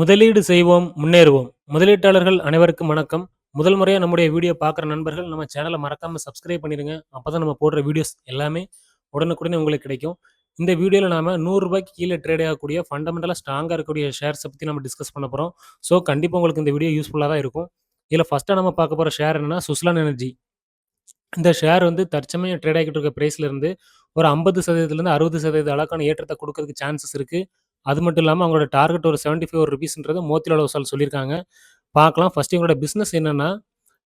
முதலீடு செய்வோம் முன்னேறுவோம். முதலீட்டாளர்கள் அனைவருக்கும் வணக்கம். முதல் முறையாக நம்முடைய வீடியோ பார்க்குற நண்பர்கள் நம்ம சேனலை மறக்காமல் சப்ஸ்கிரைப் பண்ணிடுங்க. அப்போ தான் நம்ம போடுற வீடியோஸ் எல்லாமே உடனுக்குடனே உங்களுக்கு கிடைக்கும். இந்த வீடியோவில் நாம் நூறுரூபாய்க்கு கீழே ட்ரேட் ஆகக்கூடிய ஃபண்டமெண்டலாக ஸ்ட்ராங்காக இருக்கக்கூடிய ஷேர்ஸை பற்றி நம்ம டிஸ்கஸ் பண்ண போகிறோம் ஸோ கண்டிப்பாக உங்களுக்கு இந்த வீடியோ யூஸ்ஃபுல்லாக தான் இருக்கும். இதில் ஃபஸ்ட்டாக நம்ம பார்க்க போகிற ஷேர் என்னென்னா சுஸ்லான் எனர்ஜி இந்த ஷேர் வந்து தற்சமயம் ட்ரேட் ஆகிட்டு இருக்க ப்ரைஸ்லேருந்து ஒரு ஐம்பது சதவீதத்துலேருந்து அறுபது சதவீத அளவுக்கான ஏற்றத்தை கொடுக்கறதுக்கு சான்சஸ் இருக்குது அது மட்டும் இல்லாமல் அவங்களோட டார்கெட் ஒரு செவன்ட்டி ஃபைவ் ருபீஸ்ன்றது மோத்திலால் ஒசால் சொல்லியிருக்காங்க. பார்க்கலாம். ஃபஸ்ட்டு இவங்களோட பிஸ்னஸ் என்னென்னா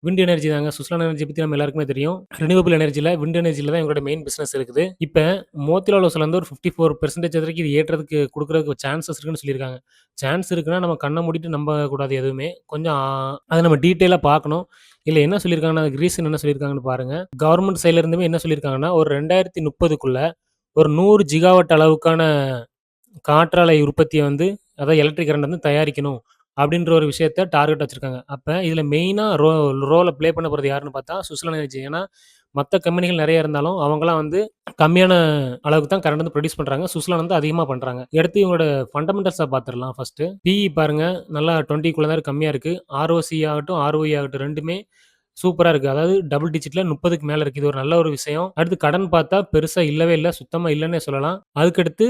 விண்ட் எனர்ஜி தாங்க. சுஸ்லான் எனர்ஜி பற்றி நம்ம எல்லாருக்குமே தெரியும். ரினியூவபிள் எனர்ஜியில் விண்ட் எனர்ஜியில் தான் இவங்களோட மெயின் பிஸ்னஸ் இருக்குது. இப்போ மோத்திலால் ஒசால் வந்து ஒரு ஃபிஃப்டி ஃபோர் பெர்சன்டேஜ் வரைக்கும் இது ஏற்றதுக்கு கொடுக்குறதுக்கு சான்சஸ் இருக்குன்னு சொல்லியிருக்காங்க. சான்ஸ் இருக்குன்னா நம்ம கண்ணை மூடிட்டு நம்பக்கூடாது எதுவுமே. கொஞ்சம் அதை நம்ம டீட்டெயிலாக பார்க்கணும். இல்லை என்ன சொல்லியிருக்காங்கன்னா அதுக்கு ரீசன் என்ன சொல்லியிருக்காங்கன்னு பாருங்க. கவர்மெண்ட் சைட்லேருந்துமே என்ன சொல்லியிருக்காங்கன்னா ஒரு ரெண்டாயிரத்தி முப்பதுக்குள்ளே ஒரு நூறு ஜிகாவட் அளவுக்கான காற்றாலை உற்பத்தியை வந்து அதாவது எலக்ட்ரிக் கரண்ட் வந்து தயாரிக்கணும் அப்படின்ற ஒரு விஷயத்த டார்கெட் வச்சுருக்காங்க. அப்போ இதில் மெயினாக ரோ ரோலை ப்ளே பண்ண போகிறது யாருன்னு பார்த்தா சுவிட்சர்லாந்து எனர்ஜி ஏன்னா மற்ற கம்பெனிகள் நிறைய இருந்தாலும் அவங்களாம் வந்து கம்மியான அளவுக்கு தான் கரண்ட் வந்து ப்ரொடியூஸ் பண்ணுறாங்க சுவிட்சர்லாந்து வந்து அதிகமாக பண்ணுறாங்க எடுத்து இவங்களோட ஃபண்டமெண்டல்ஸை பார்த்துடலாம் ஃபஸ்ட்டு பிஇ பாருங்கள் நல்லா டுவெண்ட்டிக்குள்ளே தான் கம்மியாக இருக்குது ஆர்ஓசி ஆகட்டும் ஆர்ஓஇ ஆகட்டும் ரெண்டுமே சூப்பராக இருக்குது அதாவது டபுள் டிஜிட்டில் முப்பதுக்கு மேலே இருக்குது இது ஒரு நல்ல ஒரு விஷயம். அடுத்து கடன் பார்த்தா பெருசாக இல்லவே இல்லை சுத்தமாக இல்லைன்னே சொல்லலாம். அதுக்கடுத்து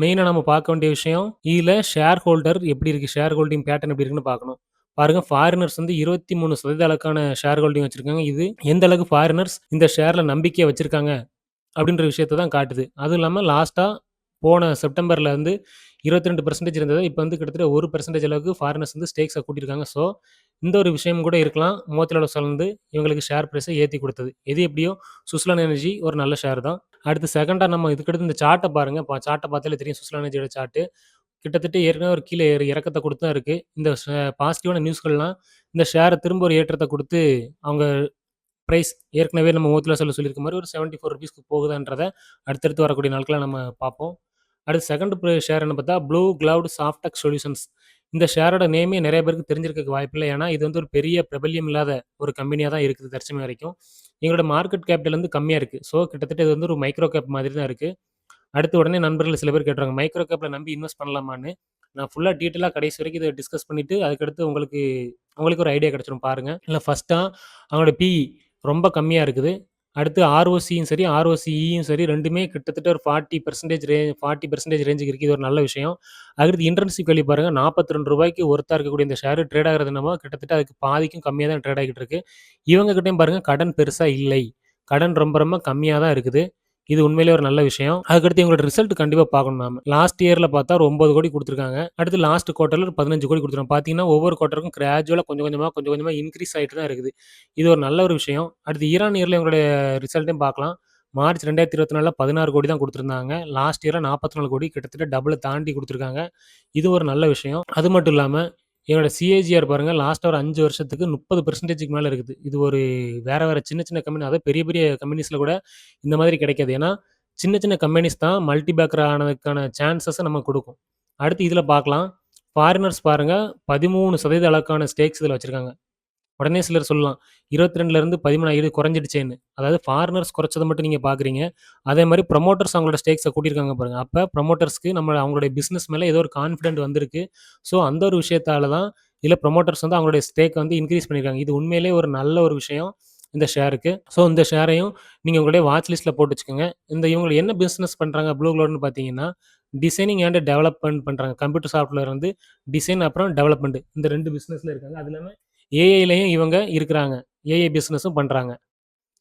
மெயினாக நம்ம பார்க்க வேண்டிய விஷயம் இதில் ஷேர் ஹோல்டர் எப்படி இருக்குது ஷேர் ஹோல்டிங் பேட்டர்ன் எப்படி இருக்குன்னு பார்க்கணும். பாருங்க ஃபாரினர்ஸ் வந்து இருபத்தி மூணு சதவீத அளவுக்கான ஷேர் ஹோல்டிங் வச்சிருக்காங்க. இது எந்த அளவுக்கு ஃபாரினர்ஸ் இந்த ஷேரில் நம்பிக்கையை வச்சிருக்காங்க அப்படின்ற விஷயத்தை தான் காட்டுது. அதுவும் இல்லாமல் லாஸ்ட்டாக போன செப்டம்பரில் வந்து இருபத்தி ரெண்டு பர்சன்டேஜ் இருந்தது. இப்போ வந்து கிட்டத்தட்ட ஒரு பர்சன்டேஜ் அளவுக்கு ஃபாரினர்ஸ் வந்து ஸ்டேக்ஸை கூட்டியிருக்காங்க. ஸோ இந்த ஒரு விஷயம் கூட இருக்கலாம். மோத்திலால் ஒசால் இவங்களுக்கு ஷேர் ப்ரைஸை ஏற்றி கொடுத்தது. எது எப்படியோ சுஸ்லான் எனர்ஜி ஒரு நல்ல ஷேர் தான். அடுத்து செகண்டாக நம்ம இதுக்கடுத்து இந்த சார்ட்டை பாருங்க. சார்ட்டை பார்த்தாலே தெரியும் சுஸ்லான் எனர்ஜியோட சார்ட்டு கிட்டத்தட்ட ஏற்கனவே ஒரு கீழே இறக்கத்தை கொடுத்து தான் இருக்குது இந்த பாசிட்டிவான நியூஸ்கள்லாம் இந்த ஷேரை திரும்ப ஒரு ஏற்றத்தை கொடுத்து அவங்க ப்ரைஸ் ஏற்கனவே நம்ம மோத்திலா சொல்ல சொல்லியிருக்க மாதிரி ஒரு செவன்ட்டி ஃபோர் ருபீஸ்க்கு போகுதான்றதை அடுத்தடுத்து வரக்கூடிய நாட்களில் நம்ம பார்ப்போம். அடுத்து செகண்ட் ஷேர் என்ன பார்த்தா ப்ளூ கிளவுட் சாஃப்டெக் சொல்யூஷன்ஸ் இந்த ஷேரோட நேமே நிறைய பேருக்கு தெரிஞ்சிருக்க வாய்ப்பில்லை ஏன்னா இது வந்து ஒரு பெரிய பிரபல்யம் இல்லாத ஒரு கம்பெனியாக தான் இருக்குது தரிசனம் வரைக்கும். எங்களோட மார்க்கெட் கேபிட்டல் வந்து கம்மியாக இருக்குது ஸோ கிட்டத்தட்ட இது வந்து ஒரு மைக்ரோ கேப் மாதிரி தான் இருக்குது அடுத்து உடனே நண்பர்கள் சில பேர் கேட்டுறாங்க மைக்ரோ கேப்பில் நம்பி இன்வெஸ்ட் பண்ணலாமான்னு? நான் ஃபுல்லாக டீட்டெயிலாக கடைசி வரைக்கும் இதை டிஸ்கஸ் பண்ணிவிட்டு அதுக்கடுத்து உங்களுக்கு உங்களுக்கு ஒரு ஐடியா கிடச்சிடும் பாருங்கள் இல்லை ஃபஸ்ட்டாக அவங்களோட பிஇ ரொம்ப கம்மியாக இருக்குது. அடுத்து ஆர்ஓசியும் சரி ஆர்ஓசிஇயும் சரி ரெண்டுமே கிட்டத்தட்ட ஒரு ஃபார்ட்டி பர்சன்டேஜ் ரே ஃபார்ட்டி பர்சன்டேஜ் ரேஞ்சுக்கு இருக்குது இது ஒரு நல்ல விஷயம். அடுத்து இன்டர்ன்ஷிப் வேல்யூ பாருங்கள் நாற்பத்தி ரெண்டு ரூபாய்க்கு ஒருத்தா இருக்கக்கூடிய இந்த ஷேர் ட்ரேட் ஆகிறது நம்ம கிட்டத்தட்ட அதுக்கு பாதிக்கும் கம்மியாக தான் ட்ரேட் ஆகிட்டு இருக்கு. இவங்க கிட்டயும் பாருங்கள் கடன் பெருசாக இல்லை. கடன் ரொம்ப ரொம்ப கம்மியாக தான் இருக்குது. இது உண்மையிலே ஒரு நல்ல விஷயம். அதுக்கடுத்து இவங்களோட ரிசல்ட் கண்டிப்பாக பார்க்கணும் நாம. லாஸ்ட் இயரில் பார்த்தா ஒரு ஒன்பது கோடி கொடுத்துருக்காங்க. அடுத்து லாஸ்ட் குவார்ட்டரில் ஒரு பதினஞ்சு கோடி கொடுத்துருக்காங்க. பார்த்தீங்கன்னா ஒவ்வொரு குவார்ட்டருக்கும் கிராஜுவலாக கொஞ்சம் கொஞ்சமாக கொஞ்சம் கொஞ்சமாக இன்க்ரீஸ் ஆகிட்டு தான் இருக்குது. இது ஒரு நல்ல ஒரு விஷயம். அடுத்து ஈரான் இயரில் இவங்களுடைய ரிசல்ட்டையும் பார்க்கலாம். மார்ச் ரெண்டாயிரத்தி இருபத்தி நாலில் பதினாறு கோடி தான் கொடுத்துருந்தாங்க. லாஸ்ட் இயரில் நாற்பத்தி நாலு கோடி கிட்டத்தட்ட டபுளை தாண்டி கொடுத்துருக்காங்க. இது ஒரு நல்ல விஷயம். அது மட்டும் இல்லாமல் என்னோட சிஏஜிஆர் பாருங்கள் லாஸ்ட் ஒரு அஞ்சு வருஷத்துக்கு முப்பது பெர்சன்டேஜுக்கு மேலே இருக்குது. இது ஒரு வேறு வேறு சின்ன சின்ன கம்பெனி அதாவது பெரிய பெரிய கம்பெனிஸில் கூட இந்த மாதிரி கிடைக்காது. ஏன்னா சின்ன சின்ன கம்பெனிஸ் தான் மல்டி பேக்கர் ஆனதுக்கான சான்சஸை நம்ம கொடுக்கும். அடுத்து இதில் பார்க்கலாம். ஃபாரினர்ஸ் பாருங்கள் பதிமூணு சதவீத அளவுக்கான ஸ்டேக்ஸ் இதில் வச்சுருக்காங்க. உடனே சிலர் சொல்லலாம் இருபத்தி ரெண்டுலேருந்து பதிமூணாயிரம் குறைஞ்சிடுச்சேன்னு. அதாவது ஃபாரினர்ஸ் குறைச்சதை மட்டும் நீங்கள் பார்க்குறீங்க அதே மாதிரி ப்ரொமோட்டர்ஸ் அவங்களோட ஸ்டேக்ஸை கூட்டியிருக்காங்க பாருங்கள் அப்போ ப்ரொமோட்டர்ஸ்க்கு நம்ம அவங்களுடைய பிஸ்னஸ் மேலே ஏதோ ஒரு கான்ஃபிடென்ட் வந்திருக்கு. ஸோ அந்த ஒரு விஷயத்தால தான் இதில் ப்ரொமோட்டர்ஸ் வந்து அவங்களுடைய ஸ்டேக் வந்து இன்க்ரீஸ் பண்ணியிருக்காங்க. இது உண்மையிலே ஒரு நல்ல ஒரு விஷயம் இந்த ஷேருக்கு ஸோ இந்த ஷேரையும் நீங்கள் உங்களுடைய வாட்ச் லிஸ்ட்டில் போட்டு வச்சுக்கோங்க. இந்த இவங்க என்ன பிஸ்னஸ் பண்ணுறாங்க ப்ளூ க்ளோட்னு பார்த்தீங்கன்னா டிசைனிங் அண்ட் டெவலப்மெண்ட் பண்ணுறாங்க கம்ப்யூட்டர் சாஃப்ட்வேர் வந்து டிசைன் அப்புறம் டெவலப்மெண்ட் இந்த ரெண்டு பிஸ்னஸில் இருக்காங்க. அது இல்லாமல் ஏஐலையும் இவங்க இருக்கிறாங்க. ஏஐ பிஸ்னஸும் பண்ணுறாங்க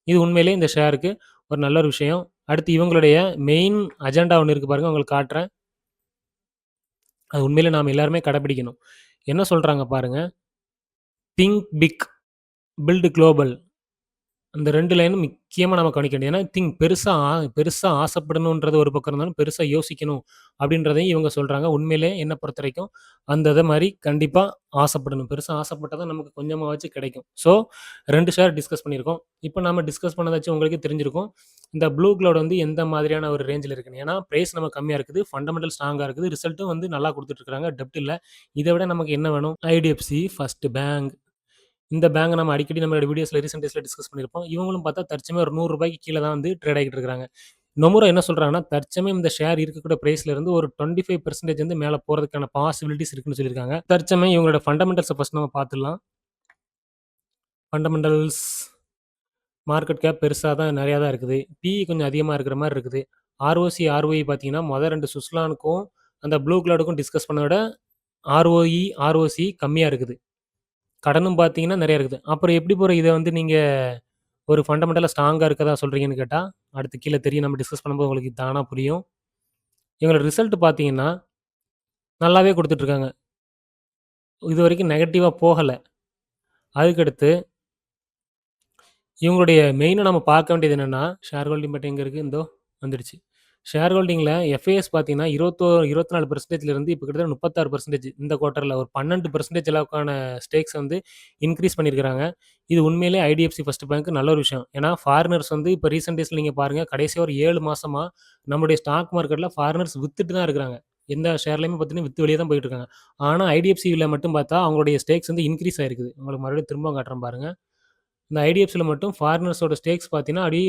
இது உண்மையிலே இந்த ஷேருக்கு ஒரு நல்ல ஒரு விஷயம். அடுத்து இவங்களுடைய மெயின் அஜெண்டா ஒன்று இருக்குது பாருங்கள் உங்களுக்கு காட்டுறேன். அது உண்மையிலே நாம் எல்லாருமே கடைப்பிடிக்கணும். என்ன சொல்கிறாங்க பாருங்கள் திங்க் பிக் பில்டு குளோபல் அந்த ரெண்டு லைனும் முக்கியமாக நம்ம கவனிக்க வேண்டியது. ஏன்னா திங்க் பெருசாக பெருசாக ஆசைப்படணுன்றது ஒரு பக்கம் இருந்தாலும் பெருசாக யோசிக்கணும் அப்படின்றதையும் இவங்க சொல்கிறாங்க உண்மையிலே என்னை பொறுத்த வரைக்கும் அந்த இதை மாதிரி கண்டிப்பாக ஆசைப்படணும். பெருசாக ஆசைப்பட்டால் தான் நமக்கு கொஞ்சமாவாச்சும் கிடைக்கும். ஸோ ரெண்டு ஷேர் டிஸ்கஸ் பண்ணியிருக்கோம். இப்போ நம்ம டிஸ்கஸ் பண்ணதாச்சும் உங்களுக்கு தெரிஞ்சிருக்கும். இந்த ப்ளூ க்ளவுட் வந்து எந்த மாதிரியான ஒரு ரேஞ்சில் இருக்குன்னு. ஏன்னா ப்ரைஸ் நம்ம கம்மியாக இருக்குது ஃபண்டமெண்டல் ஸ்ட்ராங்காக இருக்குது ரிசல்ட்டும் வந்து நல்லா கொடுத்துட்ருக்காங்க டெப்ட் இல்லை. இதை விட நமக்கு என்ன வேணும்? ஐடிஎஃப்சி ஃபர்ஸ்ட் பேங்க் இந்த பேங்க் நம்ம அடிக்கடி நம்மளோட வீடியோஸில் ரீசெண்ட் டேஸில் டிஸ்கஸ் பண்ணியிருப்போம் இவங்களும் பார்த்தா தற்சமே ஒரு நூறுரூபாய்க்கு கீழே தான் வந்து ட்ரேட் ஆகிட்டு இருக்காங்க நொமுரோ என்ன சொல்கிறாங்கன்னா தற்சமயம் இந்த ஷேர் இருக்கக்கூடிய பிரைஸ்ல இருந்து ஒரு 25% வந்து மேலே போறதுக்கான பாசிபிலிட்டிஸ் இருக்குன்னு சொல்லியிருக்காங்க. தற்சமயம் இவங்களோட ஃபண்டமெண்டல்ஸை ஃபஸ்ட் நம்ம பார்த்துடலாம். ஃபண்டமெண்டல்ஸ் மார்க்கெட் கேப் பெருசாக தான் நிறையா தான் இருக்குது. பிஇ கொஞ்சம் அதிகமாக இருக்கிற மாதிரி இருக்குது. ஆர்ஓசி, ஆர்ஓஇ பார்த்தீங்கன்னா, மொதல் ரெண்டு சுஸ்லானுக்கும், அந்த ப்ளூ கிளாடுக்கும் டிஸ்கஸ் பண்ணத விட ஆர்ஓஇ, ஆர்ஓசி கம்மியாக இருக்குது. கடனும் பார்த்தீங்கன்னா நிறைய இருக்குது. அப்புறம் எப்படி ப்ரோ இத வந்து நீங்க ஒரு ஃபண்டமெண்டலா ஸ்ட்ராங்கா இருக்கதா சொல்றீங்கன்னு கேட்டா, அடுத்து கீழ தெரியும் நம்ம டிஸ்கஸ் பண்ணும்போது உங்களுக்கு தானா புரியும். இவங்களோட ரிசல்ட் பார்த்தீங்கன்னா, நல்லாவே குடுத்துட்டுருக்காங்க. இதுவரைக்கும் நெகட்டிவா போகல. அதுக்கடுத்து இவங்களுடைய மெயினா நம்ம பார்க்க வேண்டியது என்னன்னா, ஷேர் ஹோல்டிங் பட்டன் எங்க இருக்கு? இந்தோ வந்துடுச்சு. ஷேர் ஹோல்டிங்கில் எஃப்ஏஎஸ் பார்த்தீங்கன்னா, இருபத்தோ இருபத்தி நாலு பர்சன்டேஜ்லேருந்து இப்போ கிட்டத்தட்ட 36% இந்த குவார்ட்டரில் ஒரு 12% அளவுக்கான ஸ்டேக்ஸ் வந்து இன்க்ரீஸ் பண்ணியிருக்கிறாங்க. இது உண்மையிலே ஐடிஎஃப்சி ஃபஸ்ட் பேங்க் நல்ல ஒரு விஷயம். ஏன்னா, ஃபாரினர்ஸ் வந்து இப்போ ரீசெண்ட் டேஸில் நீங்கள் பாருங்கள் கடைசியாக ஒரு ஏழு மாதமாக நம்முடைய ஸ்டாக் மார்க்கெட்டில் ஃபாரினர்ஸ் வித்துட்டு தான் இருக்கிறாங்க. எந்த ஷேர்லையுமே பார்த்தீங்கன்னா, வித்து வெளியே தான் போயிட்டு இருக்காங்க. ஆனால் ஐடிஎஃப்சியில் மட்டும் பார்த்தா அவங்களுடைய ஸ்டேக்ஸ் வந்து இன்க்ரீஸ் ஆயிருக்குது. உங்களுக்கு மறுபடியும் திரும்ப காட்டுறேன் பாருங்க. இந்த ஐடிஎஃப்சியில் மட்டும் ஃபாரினர்ஸோட ஸ்டேக்ஸ் பார்த்தீங்கன்னா, அப்படியே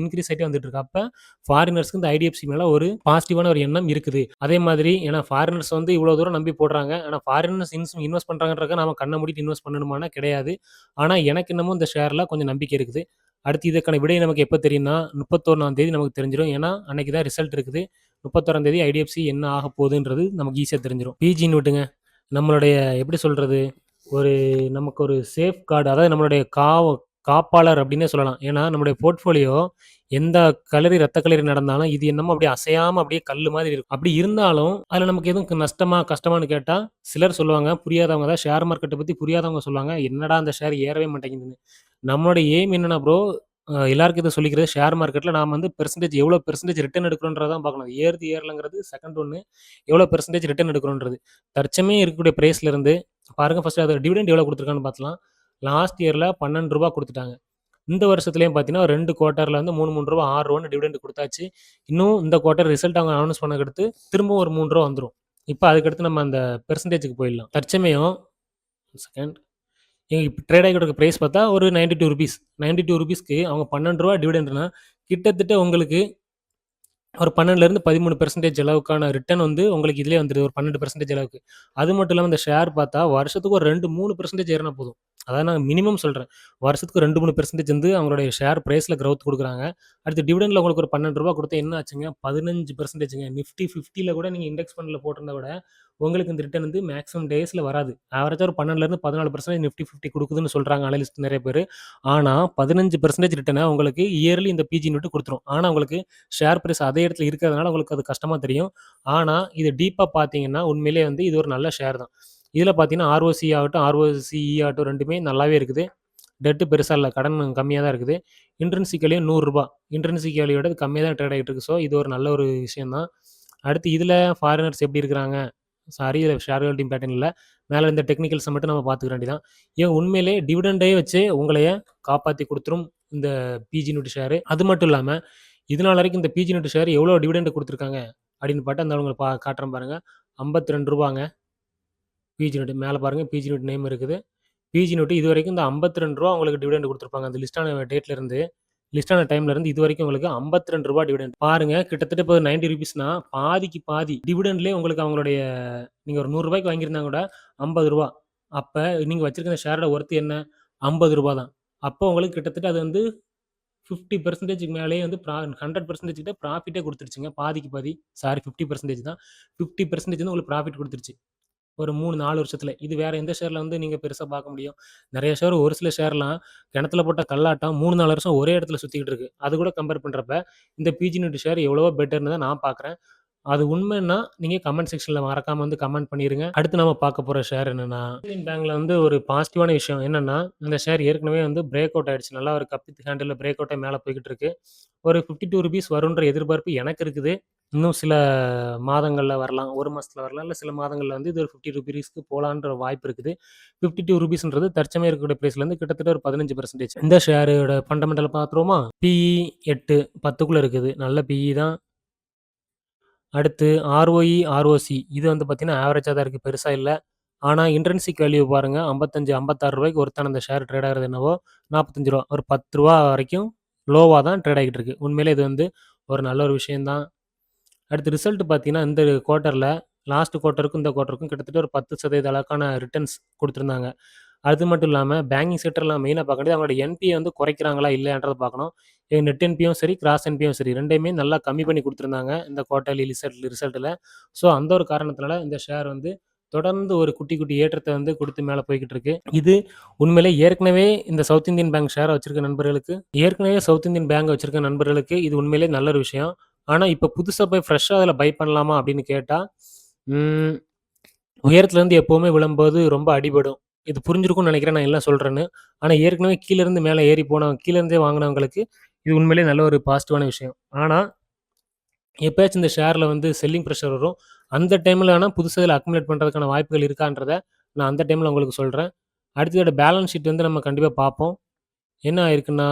இன்க்ரீஸ் ஆகிட்டே வந்துட்டு இருக்கு. அப்போ ஃபாரினர்ஸ்க்கு இந்த ஐடிஎஃப்சி மேலே ஒரு பாசிட்டிவான ஒரு எண்ணம் இருக்குது. அதே மாதிரி ஏன்னா ஃபாரினர்ஸ் வந்து இவ்வளோ தூரம் நம்பி போடுறாங்க. ஆனால் ஃபாரினர்ஸ் இன்ஸ் இன்வெஸ்ட் பண்ணுறாங்கன்றக்க நம்ம கண்ணை மூடிட்டு இன்வெஸ்ட் பண்ணணுமானா கிடையாது. ஆனால் எனக்கு என்னமோ இந்த ஷேரில் கொஞ்சம் நம்பிக்கை இருக்குது. அடுத்து இதற்கான விடை நமக்கு எப்போ தெரியும்னா, 31ஆம் தேதி நமக்கு தெரிஞ்சிடும் ஏன்னா, அன்னைக்கு தான் ரிசல்ட் இருக்குது. 31ஆம் தேதி ஐடிஎஃப்சி என்ன ஆக போகுதுன்றது நமக்கு ஈஸியாக தெரிஞ்சிடும் பிஜின்னு விட்டுங்க. நம்மளுடைய எப்படி சொல்கிறது ஒரு நமக்கு ஒரு சேஃப் கார்டு அதாவது நம்மளுடைய காவ காப்பாளர் அப்படின்னே சொல்லலாம். ஏன்னா, நம்முடைய போர்ட்ஃபோலியோ எந்த கலரி ரத்த கலரி நடந்தாலும், இது என்னமோ அப்படியே அசையாமல் அப்படியே கல் மாதிரி இருக்கும். அப்படி இருந்தாலும், அதில் நமக்கு எதுவும் நஷ்டமா, கஷ்டமான்னு கேட்டால் சிலர் சொல்லுவாங்க. புரியாதவங்க தான் ஷேர் மார்க்கெட்டை பற்றி புரியாதவங்க சொல்லுவாங்க. என்னடா அந்த ஷேர் ஏறவே மாட்டேங்குதுன்னு. நம்மளோட எய்ம் என்னென்னா ப்ரோ, எல்லாருக்கும் இதை சொல்லிக்கிறது ஷேர் மார்க்கெட்டில் நாம் வந்து பெர்சன்டேஜ் எவ்வளோ பெர்சன்டேஜ் ரிட்டர்ன் எடுக்கிறோம்ன்றத தான் பார்க்கணும். ஏறுது ஏறலங்கிறது செகண்ட் ஒன்று எவ்வளோ பெர்சன்டேஜ் ரிட்டர்ன் எடுக்கிறோன்றது தற்சமே இருக்கக்கூடிய ப்ரைஸ்லேருந்து பாருங்கள் பாருங்க ஃபர்ஸ்ட் டிவிடெண்ட் எவ்வளோ கொடுத்துருக்கான்னு பார்த்தலாம். லாஸ்ட் இயரில் பன்னெண்டு ரூபா கொடுத்துட்டாங்க இந்த வருஷத்துலேயும் பார்த்தீங்கன்னா, ரெண்டு குவார்ட்டரில் வந்து மூணு மூணு ரூபா ஆறு ரூபான்னு டிவிடெண்ட் கொடுத்தாச்சு இன்னும் இந்த குவார்ட்டர் ரிசல்ட் அவங்க அனௌன்ஸ் பண்ணக்கடுத்து திரும்பவும் ஒரு மூணு ரூபா வந்துடும் இப்போ அதுக்கடுத்து நம்ம அந்த பெர்சன்டேஜுக்கு போயிடலாம். தற்சமயம் செகண்ட் இப்ப ட்ரேட் ஆகிட்டு இருக்க பிரைஸ் பார்த்தா ஒரு ninety two rupees ninety two ருபீஸ்க்கு அவங்க பன்னெண்டு ரூபா டிவிடெண்ட்னா கிட்டத்தட்ட உங்களுக்கு ஒரு 12லருந்து 13% அளவுக்கான ரிட்டர்ன் வந்து உங்களுக்கு இதிலே வந்துடுது ஒரு 12% அளவுக்கு. அது மட்டும் இல்லாம இந்த ஷேர் பார்த்தா வருஷத்துக்கு ஒரு ரெண்டு மூணு பெர்சன்டேஜ் ஏறினா போதும். அதாவது நான் மினிமம் சொல்கிறேன் வருஷத்துக்கு 2, 3% வந்து அவங்களுடைய ஷேர் ப்ரைஸில் க்ரௌத் கொடுக்குறாங்க அடுத்து டிவிடெண்டில் உங்களுக்கு ஒரு பன்னெண்டு ரூபா கொடுத்து என்ன ஆச்சுங்க? பதினஞ்சு பர்சன்டேஜுங்க நிஃப்டி 50ல கூட நீங்கள் இண்டெக்ஸ் ஃபண்டில் போட்டிருந்தா கூட, உங்களுக்கு இந்த ரிட்டர்ன் வந்து மேக்ஸிமம் டேஸில் வராது. ஆவரேஜாக ஒரு 12லருந்து 14% நிஃப்டி ஃபிஃப்டி கொடுக்குதுன்னு சொல்கிறாங்க அனலிஸ்ட் நிறைய பேர் ஆனால் பதினஞ்சு பர்சன்டேஜ் ரிட்டனை உங்களுக்கு இயர்லி இந்த பிஜி நோட்டு கொடுத்துரும் ஆனால் உங்களுக்கு ஷேர் ப்ரைஸ் அதே இடத்துல இருக்கிறதுனால உங்களுக்கு அது கஷ்டமாக தெரியும். ஆனால் இது டீப்பாக பார்த்தீங்கன்னா, உண்மையிலேயே வந்து இது ஒரு நல்ல ஷேர் தான். இதில் பார்த்தீங்கன்னா, ஆர்ஓசி ஆகட்டும், ஆர்ஓசிஇ ஆகட்டும் ரெண்டுமே நல்லாவே இருக்குது. டெட்டு பெருசாக இல்லை கடன் கம்மியாக தான் இருக்குது. இன்ட்ரின்சிக் வேல்யூ நூறுரூபா 100 இன்ட்ரின்சிக் வேல்யூ தான் ட்ரேட் ஆகிட்டு இருக்கு. ஸோ இது ஒரு நல்ல ஒரு விஷயம் தான். அடுத்து இதில் ஃபாரினர்ஸ் எப்படி இருக்கிறாங்க? சாரி இதில் ஷேர் ஹோல்டிங் பேட்டர்ன் இல்லை மேலே இந்த டெக்னிக்கல்ஸை மட்டும் நம்ம பார்த்துக்க வேண்டியது தான். இவங்க உண்மையிலேயே டிவிடெண்டே வச்சு உங்களைய காப்பாற்றி கொடுத்துரும் இந்த பிஜி நோட்டு ஷேரு அது மட்டும் இல்லாமல் இதனால வரைக்கும் இந்த பிஜி நோட்டு ஷேர் எவ்வளோ டிவிடெண்ட் கொடுத்துருக்காங்க அப்படின்னு பார்த்து அந்த உங்களை பா காட்டுறேன் பாருங்க. ரூ. 52ங்க. பிஜி நோட்டு மேலே பாருங்கள் பிஜி நோட் நேம் இருக்குது. பிஜி நோட்டு இது வரைக்கும் இந்த ரூ. 52 உங்களுக்கு டிவிடெண்ட் கொடுத்துருப்பாங்க அந்த லிஸ்ட் ஆன லிஸ்டான இருந்து லிஸ்ட் ஆன டைம்ல இருந்து இதுவரைக்கும் உங்களுக்கு ரூ. 52 டிவிடெண்ட். பாருங்க கிட்டத்தட்ட இப்போ நைன்டி ருபீஸ்னா பாதிக்கு பாதி டிவிடெண்ட்லேயே உங்களுக்கு அவங்களுடைய நீங்கள் ஒரு ரூ. 100 வாங்கியிருந்தா கூட ஐம்பது ரூபா அப்போ நீங்கள் வச்சிருக்கிற ஷேரோட ஒர்த்து என்ன? ஐம்பது ரூபா தான். அப்போ உங்களுக்கு கிட்டத்தட்ட அது வந்து 50% மேலேயே வந்து ப்ரா 100% கிட்ட ப்ராஃபிட்டே கொடுத்துருச்சுங்க பாதிக்கு பாதி. சாரி 50% தான். 50% வந்து உங்களுக்கு ப்ராஃபிட் கொடுத்துருச்சு ஒரு 3, 4 வருஷத்துல. இது வேற எந்த ஷேர்ல வந்து நீங்க பெருசா பார்க்க முடியும்? நிறைய ஷேர் ஒரு சில ஷேர்லாம் கிணத்துல போட்ட கல்லாட்டம் 3, 4 வருஷம் ஒரே இடத்துல சுத்திக்கிட்டு இருக்கு. அது கூட கம்பேர் பண்றப்ப, இந்த பிஜி நெட் ஷேர் எவ்வளவோ பெட்டர்னு தான் நான் பார்க்குறேன். அது உண்மைன்னா, நீங்கள் கமெண்ட் செக்ஷனில் மறக்காமல் வந்து கமெண்ட் பண்ணிடுங்க அடுத்து நம்ம பார்க்க போகிற ஷேர் என்னென்னா யூனியன் பேங்க்ல வந்து ஒரு பாசிட்டிவான விஷயம் என்னென்னா இந்த ஷேர் ஏற்கனவே வந்து பிரேக் அவுட் ஆகிடுச்சு நல்லா ஒரு கப் ஹேண்டில் பிரேக் அவுட்டை மேலே போய்கிட்டு இருக்கு. ஒரு ஃபிஃப்டி டூ ருபீஸ் வரும்ன்ற எதிர்பார்ப்பு எனக்கு இருக்குது. இன்னும் சில மாதங்களில் வரலாம். ஒரு மாதத்தில் வரலாம். இல்லை சில மாதங்களில் வந்து இது ஒரு ஃபிஃப்டி ருபீஸ்க்கு போகலான்ற வாய்ப்பு இருக்குது. ஃபிஃப்டி டூ ருபீஸ்ன்றது தற்சமயம் இருக்கக்கூடிய ப்ரைஸ்லேருந்து கிட்டத்தட்ட ஒரு 15% இந்த ஷேரோட ஃபண்டமெண்டல் பார்த்துருவோமா? பிஇ 8 10க்குள்ள இருக்குது. நல்ல பிஇ தான். அடுத்து ஆர்ஓஇ, ஆர்ஓசி இது வந்து பார்த்தீங்கன்னா, ஆவரேஜாக தான் இருக்குது பெருசாக இல்லை ஆனால் இன்ட்ரின்சிக் வேல்யூ பாருங்க 55, ரூ. 56 ஒர்த்தான அந்த ஷேர் ட்ரேட் ஆகிறது என்னவோ நாற்பத்தஞ்சு ரூபா ஒரு பத்து ரூபா வரைக்கும் லோவாக தான் ட்ரேட் ஆகிட்டு இருக்கு. உண்மையிலே இது வந்து ஒரு நல்ல ஒரு விஷயம் தான். அடுத்து ரிசல்ட் பார்த்தீங்கன்னா, இந்த குவார்ட்டரில் லாஸ்ட் குவார்ட்டருக்கும் இந்த குவார்ட்டருக்கும் கிட்டத்தட்ட ஒரு 10% அளவுக்கான ரிட்டர்ன்ஸ் கொடுத்துருந்தாங்க அது மட்டும் இல்லாமல் பேங்கிங் செக்டர்ல மெயினாக பார்க்க வேண்டியது அவங்களோட என்பிஏ வந்து குறைக்கிறாங்களா இல்லையான்றதை பார்க்கணும். நெட் என்பியும் சரி, கிராஸ் என்பியும் சரி ரெண்டையுமே நல்லா கம்மி பண்ணி கொடுத்துருந்தாங்க இந்த குவார்ட்டர்லி ரிசல்ட் ரிசல்ட்டில் ஸோ அந்த ஒரு காரணத்தினால இந்த ஷேர் வந்து தொடர்ந்து ஒரு குட்டி, குட்டி ஏற்றத்தை வந்து கொடுத்து மேலே போய்கிட்டு இருக்கு. இது உண்மையிலே ஏற்கனவே இந்த சவுத் இந்தியன் பேங்க் ஷேரை வச்சிருக்க நண்பர்களுக்கு ஏற்கனவே சவுத் இந்தியன் பேங்க் வச்சிருக்க நண்பர்களுக்கு இது உண்மையிலே நல்ல ஒரு விஷயம். ஆனால் இப்போ புதுசாக போய் ஃப்ரெஷ்ஷாக அதில் பை பண்ணலாமா அப்படின்னு கேட்டால் உயரத்துலேருந்து எப்பவுமே விழும்போது ரொம்ப அடிபடும். இது புரிஞ்சிருக்கும்னு நினைக்கிறேன் நான் எல்லாம் சொல்கிறேன்னு ஆனால் ஏற்கனவே கீழேருந்து மேலே ஏறி போனவங்க கீழேருந்தே இருந்தே இது உண்மையிலேயே நல்ல ஒரு பாசிட்டிவான விஷயம். ஆனால் எப்பயாச்சும் இந்த ஷேரில் வந்து செல்லிங் ப்ரெஷர் வரும். அந்த டைமில் ஆனால் புதுசாக இதில் அக்குமுலேட் பண்ணுறதுக்கான வாய்ப்புகள் இருக்கான்றத நான் அந்த டைமில் உங்களுக்கு சொல்கிறேன் அடுத்ததோட பேலன்ஸ் ஷீட் வந்து நம்ம கண்டிப்பாக பார்ப்போம். என்ன ஆயிருக்குன்னா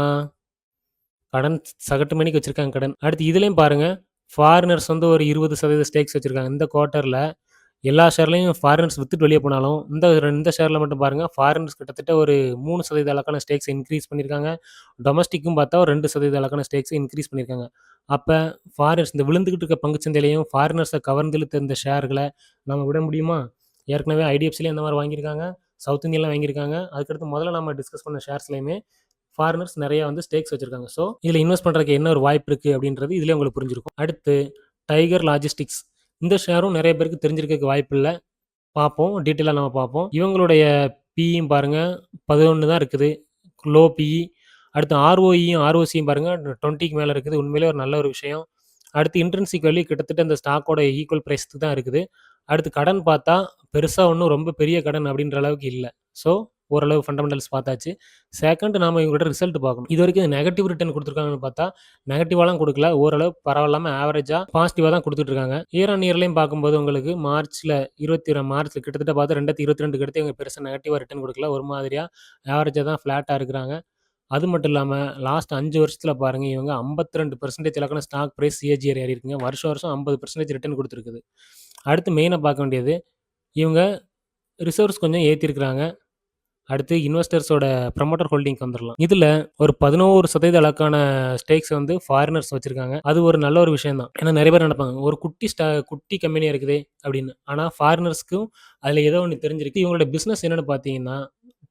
கடன் சகட்டு மணிக்கு வச்சுருக்காங்க கடன். அடுத்து இதுலேயும் பாருங்கள் ஃபாரினர்ஸ் வந்து ஒரு 20% ஸ்டேக்ஸ் வச்சுருக்காங்க இந்த குவார்ட்டரில் எல்லா ஷேர்லையும் ஃபாரினர்ஸ் வித்துட்டு வெளியே போனாலும், இந்த இந்த ஷேரில் மட்டும் பாருங்கள் ஃபாரினர்ஸ் கிட்டத்தட்ட ஒரு மூணு சதவீத அளக்கான ஸ்டேக்ஸ் இன்க்ரீஸ் பண்ணியிருக்காங்க. டொமஸ்டிக்கும் பார்த்தா ஒரு ரெண்டு சதவீத அளக்கான ஸ்டேக்ஸ் இன்க்ரீஸ் பண்ணியிருக்காங்க. அப்போ ஃபாரினர்ஸ் இந்த விழுந்துக்கிட்டு இருக்க பங்குச் சந்தையிலையும் ஃபாரினர்ஸை கவர்ந்து இந்த ஷேர்களை நம்ம விட முடியுமா? ஏற்கனவே ஐடிஎஃப்சிலையும் இந்த மாதிரி வாங்கியிருக்காங்க. சவுத் இந்தியாவில் வாங்கியிருக்காங்க. அதுக்கடுத்து முதல்ல நம்ம டிஸ்கஸ் பண்ண ஷேர்ஸ்லையுமே ஃபாரினர்ஸ் நிறைய வந்து ஸ்டேக்ஸ் வச்சிருக்காங்க. ஸோ, இதில் இன்வெஸ்ட் பண்றதுக்கு என்ன ஒரு வாய்ப்பு இருக்கு அப்படின்றது இதிலயே உங்களுக்கு புரிஞ்சிருக்கும். அடுத்து டைகர் லாஜிஸ்டிக்ஸ். இந்த ஷேரும் நிறைய பேருக்கு தெரிஞ்சிருக்க வாய்ப்பு இல்லை பார்ப்போம். டீட்டெயிலாக நம்ம பார்ப்போம். இவங்களுடைய பிஇயும் பாருங்க 11 தான் இருக்குது. Low PE. அடுத்து ஆர்ஓஇயும், ஆர்ஓசியும் பாருங்க டுவெண்ட்டிக்கு மேலே இருக்குது. உண்மையிலேயே ஒரு நல்ல ஒரு விஷயம். அடுத்து இன்ட்ரின்சிக் வேல்யூ கிட்டத்தட்ட அந்த ஸ்டாக்கோட ஈக்குவல் ப்ரைஸ்க்கு தான் இருக்குது. அடுத்து கடன் பார்த்தா பெருசாக ஒன்றும் ரொம்ப பெரிய கடன் அப்படின்ற அளவுக்கு இல்லை ஸோ, ஓரளவு ஃபண்டமெண்டல்ஸ் பார்த்தாச்சு. செகண்ட் நாம இவங்கள்ட்ட ரிசல்ட் பார்க்கணும். இது வரைக்கும் நெகட்டிவ் ரிட்டர்ன் கொடுத்துருக்காங்கன்னு பார்த்தா, நெகட்டிவாலாம் கொடுக்கல ஓரளவு பரவாயில்லாமல் ஆவரேஜாக பாசிட்டிவாக தான் கொடுத்துட்ருக்காங்க இயர் ஆன் இயர்லையும் பார்க்கும்போது உங்களுக்கு மார்ச்ல 20 மார்ச்சில் கிட்டத்தட்ட பார்த்தா 2022க்கு அடுத்து இவங்க பெருசாக நெகட்டிவாக ரிட்டர்ன் கொடுக்கல ஒரு மாதிரியாக ஆவரேஜாக தான் ஃப்ளாட்டாக இருக்கிறாங்க. அது மட்டும் இல்லாமல் லாஸ்ட் அஞ்சு வருஷத்தில் பாருங்க, இவங்க 52% அளவுக்கான ஸ்டாக் ப்ரைஸ் சிஏஜிஆர் ஏறி இருக்குங்க. வருஷம் வருஷம் 50% ரிட்டர்ன் கொடுத்துருக்குது அடுத்து மெயினாக பார்க்க வேண்டியது, இவங்க ரிசர்வ்ஸ் கொஞ்சம் ஏற்றிருக்கிறாங்க அடுத்து இன்வெஸ்டர்ஸோட ப்ரமோட்டர் ஹோல்டிங் வந்துடலாம் இதுல ஒரு 11% அளவுக்கான ஸ்டேக்ஸ் வந்து ஃபாரினர்ஸ் வச்சிருக்காங்க. அது ஒரு நல்ல ஒரு விஷயம் தான். ஏன்னா நிறைய பேர் நினைப்பாங்க ஒரு குட்டி ஸ்டா குட்டி கம்பெனியா இருக்குது அப்படின்னு. ஆனா ஃபாரினர்ஸ்க்கும் அதுல ஏதோ ஒன்று தெரிஞ்சிருக்கு. இவங்களோட பிசினஸ் என்னன்னு பார்த்தீங்கன்னா,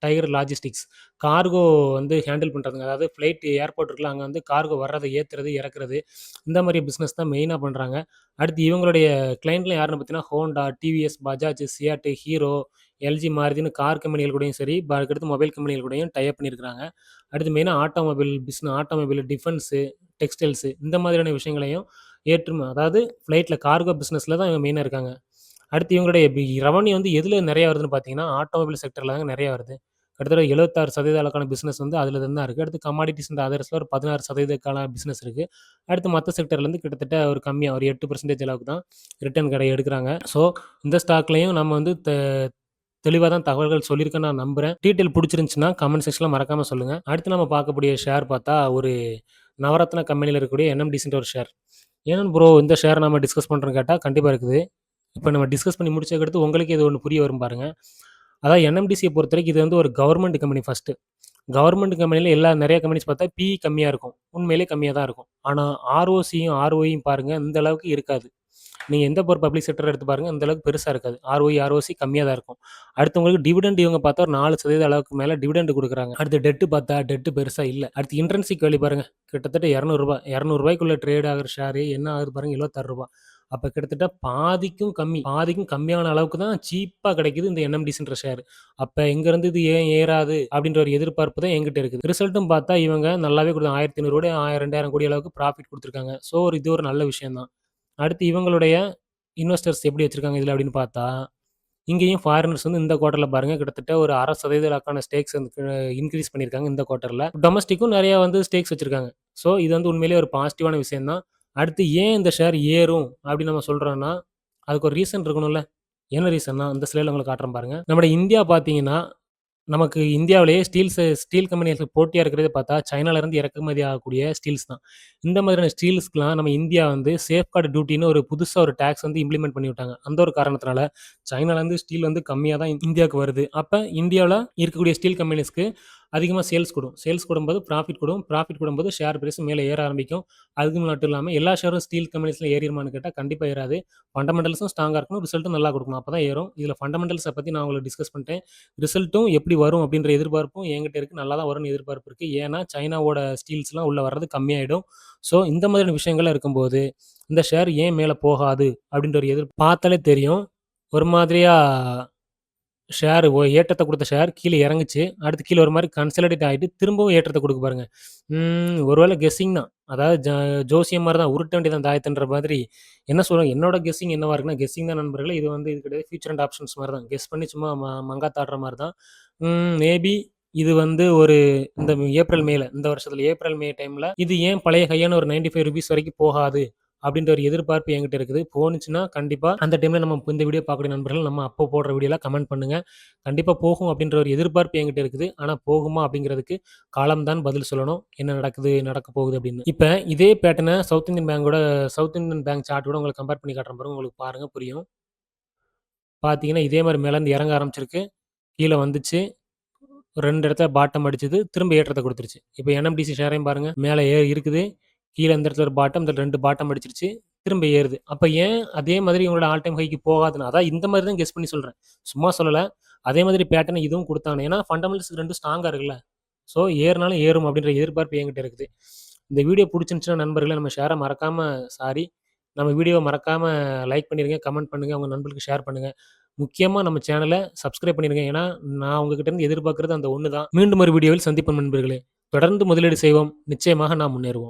டைகர் லாஜிஸ்டிக்ஸ். கார்கோ வந்து ஹேண்டில் பண்ணுறதுங்க அதாவது ஃப்ளைட் ஏர்போர்ட் இருக்குல்ல, அங்கே வந்து கார்கோ வர்றத ஏத்துறது, இறக்குறது இந்த மாதிரி பிஸ்னஸ் தான் மெயினாக பண்ணுறாங்க அடுத்து இவங்களுடைய கிளைண்ட்லாம் யாருன்னு பார்த்தீங்கன்னா, Honda, TVS, Bajaj, CEAT Hero, LG, மாறுதின்னு car கம்பெனிகள் கூடயும் சரி, அதுக்கடுத்து மொபைல் கம்பெனிகள் கூடயும் டைப் பண்ணியிருக்கிறாங்க. அடுத்து மெயினாக automobile business automobile, defence, textiles இந்த மாதிரியான விஷயங்களையும் ஏற்றும அதாவது ஃப்ளைட்டில் கார்கோ பிஸ்னஸில் தான் இவங்க மெயினாக இருக்காங்க. அடுத்து இவங்களுடைய ரெவன்யூ வந்து எதில் நிறையா வருதுன்னு பார்த்தீங்கன்னா, ஆட்டோமொபைல் செக்டரில் தாங்க நிறையா வருது. கிட்டத்தட்ட 76% அளவுக்கான பிஸ்னஸ் வந்து அதில் தான் இருக்குது அடுத்து கமாடிட்டிஸ் இந்த அதர்ஸில் ஒரு பதினாறு சதவீதக்கான பிஸ்னஸ் இருக்குது அடுத்து மற்ற செக்டர்லேருந்து கிட்டத்தட்ட ஒரு கம்மியாக ஒரு எட்டு பர்சன்டேஜ் அளவுக்கு தான் ரிட்டர்ன் கடை எடுக்கிறாங்க ஸோ, இந்த ஸ்டாக்லேயும் நம்ம வந்து தெளிவாக தான் தகவல்கள் சொல்லியிருக்கேன் நான் நம்புறேன். டீட்டெயில் பிடிச்சிருந்துச்சுன்னா கமெண்ட் செக்ஷனில் மறக்காம சொல்லுங்கள் அடுத்து நம்ம பார்க்கக்கூடிய ஷேர் பார்த்தா, ஒரு நவரத்ன கம்பெனியில் இருக்கக்கூடிய என்எம்டிசின்ற ஒரு ஷேர். ஏன்னு ப்ரோ இந்த ஷேர் நம்ம டிஸ்கஸ் பண்ணுறோம் கேட்டால் கண்டிப்பாக இருக்குது. இப்போ நம்ம டிஸ்கஸ் பண்ணி முடிச்சதுக்கடுத்து உங்களுக்கே இது ஒன்று புரிய வரும் பாருங்கள் அதாவது பொறுத்த வரைக்கும் இது வந்து ஒரு கவர்மெண்ட் கம்பெனி ஃபஸ்ட்டு கவர்மெண்ட் கம்பெனியில் எல்லா நிறைய கம்பெனிஸ் பார்த்தா பிஇ கம்மியாக இருக்கும். உண்மையிலேயே கம்மியாக தான் இருக்கும். ஆனால் ஆர்ஓசியும், ஆர்ஓயும் பாருங்கள் இந்த அளவுக்கு இருக்காது. நீங்கள் எந்த ஒரு பப்ளிக் செக்டர் எடுத்து பாருங்க, அந்தளவுக்கு அளவுக்கு இருக்காது. ஆர்ஓஇ, ஆர்ஓசி கம்மியாக தான் இருக்கும். அடுத்தவங்களுக்கு டிவிடெண்ட் இவங்க பார்த்தா ஒரு நாலு சதவீத அளவுக்கு மேலே டிவிடெண்ட் கொடுக்குறாங்க அடுத்து டெட்டு பார்த்தா டெட்டு பெருசாக இல்லை அடுத்து இன்டர்ன்ஷிப் வேல்யூ பாருங்கள் கிட்டத்தட்ட இரநூறுபா இரநூறுபாய்க்குள்ள ட்ரேட் ஆகுற ஷேரு என்ன ஆகுது பாருங்கள் ரூ. 76. அப்ப கிட்டத்தட்ட பாதிக்கும் கம்மி. பாதிக்கும் கம்மியான அளவுக்கு தான் சீப்பாக கிடைக்குது இந்த என்எம்டிசின்ற ஷேர். அப்போ எங்கேருந்து இது ஏன் ஏறாது அப்படின்ற ஒரு எதிர்பார்ப்பு தான் எங்கிட்ட இருக்குது. ரிசல்ட்டும் பார்த்தா இவங்க நல்லாவே கொடுத்தாங்க ஆயிரத்தி ஐநூறு கோடி, 1000, 2000 கோடி அளவுக்கு ப்ராஃபிட் கொடுத்துருக்காங்க ஸோ, ஒரு இது ஒரு நல்ல விஷயம் தான். அடுத்து இவங்களுடைய இன்வெஸ்டர்ஸ் எப்படி வச்சுருக்காங்க இதில் அப்படின்னு பார்த்தா, இங்கேயும் ஃபாரினர்ஸ் வந்து இந்த குவார்ட்டரில் பாருங்கள் கிட்டத்தட்ட ஒரு அரை சதவீதக்கான ஸ்டேக்ஸ் வந்து இன்க்ரீஸ் பண்ணியிருக்காங்க இந்த குவார்ட்டரில் டொமஸ்டிக்கும் நிறையா வந்து ஸ்டேக்ஸ் வச்சுருக்காங்க ஸோ, இது வந்து உண்மையிலேயே ஒரு பாசிட்டிவான விஷயம் தான். அடுத்து ஏன் இந்த ஷேர் ஏறும் அப்படின்னு நம்ம சொல்கிறோன்னா அதுக்கு ஒரு ரீசன் இருக்கணும்ல. என்ன ரீசன்னா, இந்த சிலையில் உங்களுக்கு காட்டுறேன் பாருங்கள் நம்ம இந்தியா பார்த்தீங்கன்னா, நமக்கு இந்தியாவிலேயே ஸ்டீல்ஸ் ஸ்டீல் கம்பெனிகளுக்கு போட்டியாக இருக்கிறது பார்த்தா, சைனாலேருந்து இறக்குமதி ஆகக்கூடிய ஸ்டீல்ஸ் தான். இந்த மாதிரியான ஸ்டீல்ஸ்க்குலாம் நம்ம இந்தியா வந்து சேஃப்கார்டு டியூட்டின்னு ஒரு புதுசாக ஒரு டேக்ஸ் வந்து இம்ப்ளிமெண்ட் பண்ணி விட்டாங்க. அந்த ஒரு காரணத்தினால சைனாலேருந்து ஸ்டீல் வந்து கம்மியாக தான் இந்தியாவுக்கு வருது. அப்போ இந்தியாவில் இருக்கக்கூடிய ஸ்டீல் கம்பெனிஸ்க்கு அதிகமாக சேல்ஸ் கூடும். சேல்ஸ் கூடும்போது ப்ராஃபிட் கூடும். ப்ராஃபிட் கூடும்போது ஷேர் பிரைஸ் மேலே ஏற ஆரம்பிக்கும். அதுக்கு மட்டும் இல்லாமல் எல்லா ஷேரும் ஸ்டீல் கம்பெனிஸில் ஏறிருமான்னு கேட்டால் கண்டிப்பாக ஏறாது. ஃபண்டமெண்டல்ஸும் ஸ்ட்ராங்காக இருக்கணும். ரிசல்ட்டும் நல்லா கொடுக்கணும் அப்போ தான் ஏறும். இதில் ஃபண்டமெண்டல்ஸை பற்றி நான் உங்களுக்கு டிஸ்கஸ் பண்ணிட்டேன். ரிசல்ட்டும் எப்படி வரும் அப்படின்ற எதிர்பார்ப்பும் என்கிட்ட இருக்கு. நல்லா தான் வரும்னு எதிர்பார்ப்பு இருக்குது ஏன்னா, சைனாவோட ஸ்டீல்ஸ்லாம் உள்ளே வர்றது கம்மியாயிடும். ஸோ, இந்த மாதிரியான விஷயங்கள்லாம் இருக்கும்போது, இந்த ஷேர் ஏன் மேலே போகாது அப்படின்ற ஒரு எதிர் பார்த்தாலே தெரியும். ஒரு மாதிரியாக ஷேர் ஒ ஏற்றத்த குடுத்த ஷேர் கீழ இறங்குச்சு. அடுத்து கீழ ஒரு மாரி கன்சாலிடேட் ஆயிட்டு திரும்பவும் ஏற்றத்த குடுக்கு பாருங்க. ம் ஒருவேள கெஸ்ஸிங் தான். அதாவது ஜ ஜோசியம் மாரி தான். உருட்ட வேண்டியதான் தாயத்துன்ற மாதிரி. என்ன சொல்லுவாங்க என்னோட கெஸ்ஸிங் என்னவா இருக்குன்னா, கெஸ்ஸிங் தான் நண்பர்களே. இது வந்து இது கிடையாது. ஃபியூச்சர் அண்ட் ஆப்ஷன்ஸ் மாரி தான். கெஸ் பண்ணி சும்மா ம தாடுற மாதிரி மாரி தான். ம் மேபி இது வந்து ஒரு இந்த ஏப்ரல், மேல இந்த வருஷத்துல ஏப்ரல், மே டைம்ல இது ஏன் பழைய ஹையான ஒரு ₹95 வரைக்கும் போகாது? அப்படின்ற ஒரு எதிர்பார்ப்பு என்கிட்ட இருக்குது. போனுச்சுன்னா கண்டிப்பாக அந்த டைமில் நம்ம இந்த வீடியோ பார்க்கக்கூடிய நண்பர்கள் நம்ம அப்போ போடுற வீடியோலாம் கமெண்ட் பண்ணுங்க. கண்டிப்பாக போகும் அப்படின்ற ஒரு எதிர்பார்ப்பு என்கிட்ட இருக்குது. ஆனால் போகுமா அப்படிங்கிறதுக்கு காலம் தான் பதில் சொல்லணும். என்ன நடக்குது, நடக்க போகுது அப்படின்னு. இப்போ இதே பேட்டனை சவுத் இந்தியன் பேங்கோட சவுத் இந்தியன் பேங்க் சார்ட்டோட உங்களுக்கு கம்பேர் பண்ணி காட்டுற பாருங்க. உங்களுக்கு பாருங்கள் புரியும். பார்த்தீங்கன்னா, இதே மாதிரி மேலேருந்து இறங்க ஆரம்பிச்சிருக்கு. கீழே வந்துச்சு. ரெண்டு இடத்துல பாட்டம் அடிச்சது. திரும்ப ஏற்றத்தை கொடுத்துருச்சு இப்போ என்எம்டிசி ஷேரையும் பாருங்கள் மேலே ஏறி இருக்குது. கீழே இந்த இடத்துல ஒரு பாட்டம், இந்த ரெண்டு பாட்டம் அடிச்சிருச்சு. திரும்ப ஏறுது. அப்போ ஏன் அதே மாதிரி இவங்களோட ஆல் டைம் ஹைக்கு போகாதுன்னா, அதான் இந்த மாதிரி தான் கெஸ் பண்ணி சொல்கிறேன் சும்மா சொல்லலை அதே மாதிரி பேட்டர்ன் இதுவும் குடுத்தாங்க. ஏன்னா ஃபண்டமெண்டல்ஸ் ரெண்டும் ஸ்ட்ராங்காக இருக்குல்ல. ஸோ ஏறுனாலும் ஏறும் அப்படின்ற எதிர்பார்ப்பு என்கிட்ட இருக்குது. இந்த வீடியோ பிடிச்சிருந்துச்சுன்னா நண்பர்களை நம்ம ஷேரை மறக்காமல் சாரி நம்ம வீடியோவை மறக்காமல் லைக் பண்ணிடுங்க கமெண்ட் பண்ணுங்கள் உங்கள் நண்பர்களுக்கு ஷேர் பண்ணுங்கள் முக்கியமாக நம்ம சேனலை சப்ஸ்கிரைப் பண்ணிடுங்க ஏன்னா, நான் உங்ககிட்டருந்து எதிர்பார்க்குறது அந்த ஒன்று தான். மீண்டும் ஒரு வீடியோவில் சந்திப்போம் நண்பர்களே. தொடர்ந்து முதலீடு செய்வோம். நிச்சயமாக நாம் முன்னேறுவோம்.